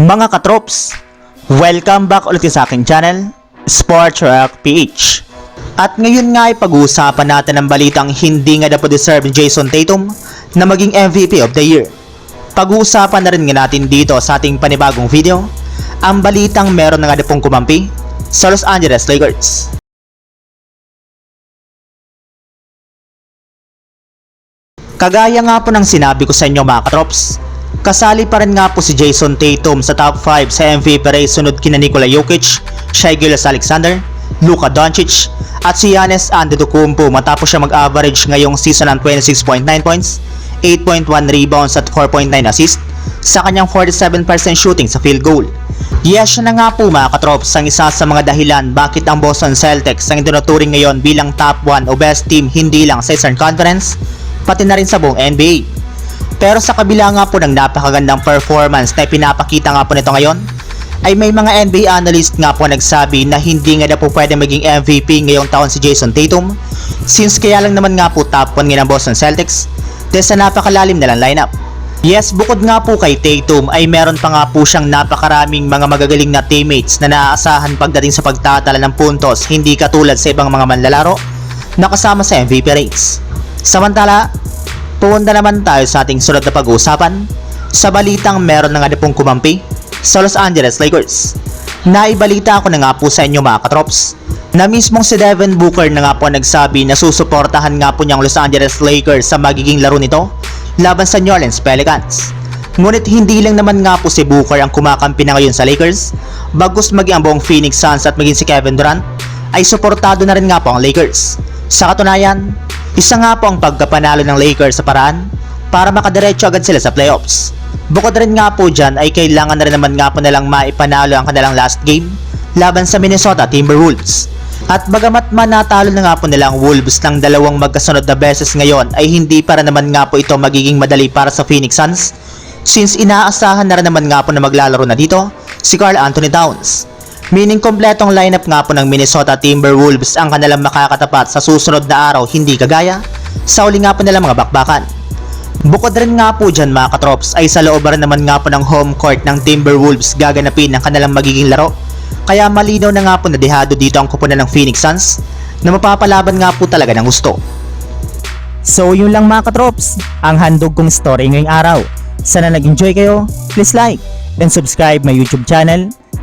Mga katrops, welcome back ulit sa aking channel, Sports Rock PH. At ngayon nga ay pag-uusapan natin ang balitang hindi nga dapat deserve ni Jason Tatum na maging MVP of the year. Pag-uusapan na rin nga natin dito sa ating panibagong video, ang balitang meron na nga pong kumampi sa Los Angeles Lakers. Kagaya nga po ng sinabi ko sa inyo mga katrops, kasali pa rin nga po si Jason Tatum sa top 5 sa MVP race sunod kina Nikola Jokic, Shai Gilgeous Alexander, Luka Doncic, at si Giannis Antetokounmpo matapos siya mag-average ngayong season ng 26.9 points, 8.1 rebounds at 4.9 assists sa kanyang 47% shooting sa field goal. Yes, siya na nga po mga katrops ang isa sa mga dahilan bakit ang Boston Celtics ang tinuturing ngayon bilang top 1 o best team hindi lang sa Eastern Conference, pati na rin sa buong NBA. Pero sa kabila nga po ng napakagandang performance na pinapakita nga po nito ngayon, ay may mga NBA analyst nga po nagsabi na hindi nga na po pwede maging MVP ngayong taon si Jason Tatum since kaya lang naman nga po top 1 nga ng Boston Celtics dahil sa napakalalim na lang lineup. Yes, bukod nga po kay Tatum ay meron pa nga po siyang napakaraming mga magagaling na teammates na naaasahan pagdating sa pagtatala ng puntos hindi katulad sa ibang mga manlalaro na kasama sa MVP race. Samantala, Pumunta naman tayo sa ating sunod na pag-uusapan sa balitang meron na nga na pong kumampi sa Los Angeles Lakers. Naibalita ko na nga po sa inyo mga katrops na mismong si Devin Booker na nga po nagsabi na susuportahan nga po niyang Los Angeles Lakers sa magiging laro nito laban sa New Orleans Pelicans. Ngunit hindi lang naman nga po si Booker ang kumakampi na ngayon sa Lakers, bagus maging ang buong Phoenix Suns at maging si Kevin Durant ay suportado na rin nga po ang Lakers. Sa katunayan, isa nga po ang pagkapanalo ng Lakers sa paraan para makadiretso agad sila sa playoffs. Bukod rin nga po dyan ay kailangan na rin naman nga po nilang maipanalo ang kanilang last game laban sa Minnesota Timberwolves. At bagamat man natalo na nga po nilang Wolves ng dalawang magkasunod na beses ngayon ay hindi para naman nga po ito magiging madali para sa Phoenix Suns since inaasahan na rin naman nga po na maglalaro na dito si Carl Anthony Towns. Meaning kompletong lineup nga po ng Minnesota Timberwolves ang kanilang makakatapat sa susunod na araw hindi kagaya sa uli nga po nilang mga bakbakan. Bukod rin nga po dyan mga katrops ay sa loob rin naman nga po ng home court ng Timberwolves gaganapin ang kanilang magiging laro. Kaya malinaw na nga po na dehado dito ang kupunan ng Phoenix Suns na mapapalaban nga po talaga ng gusto. So yun lang mga katrops, ang handog kong story ngayong araw. Sana nag-enjoy kayo, please like and subscribe my YouTube channel,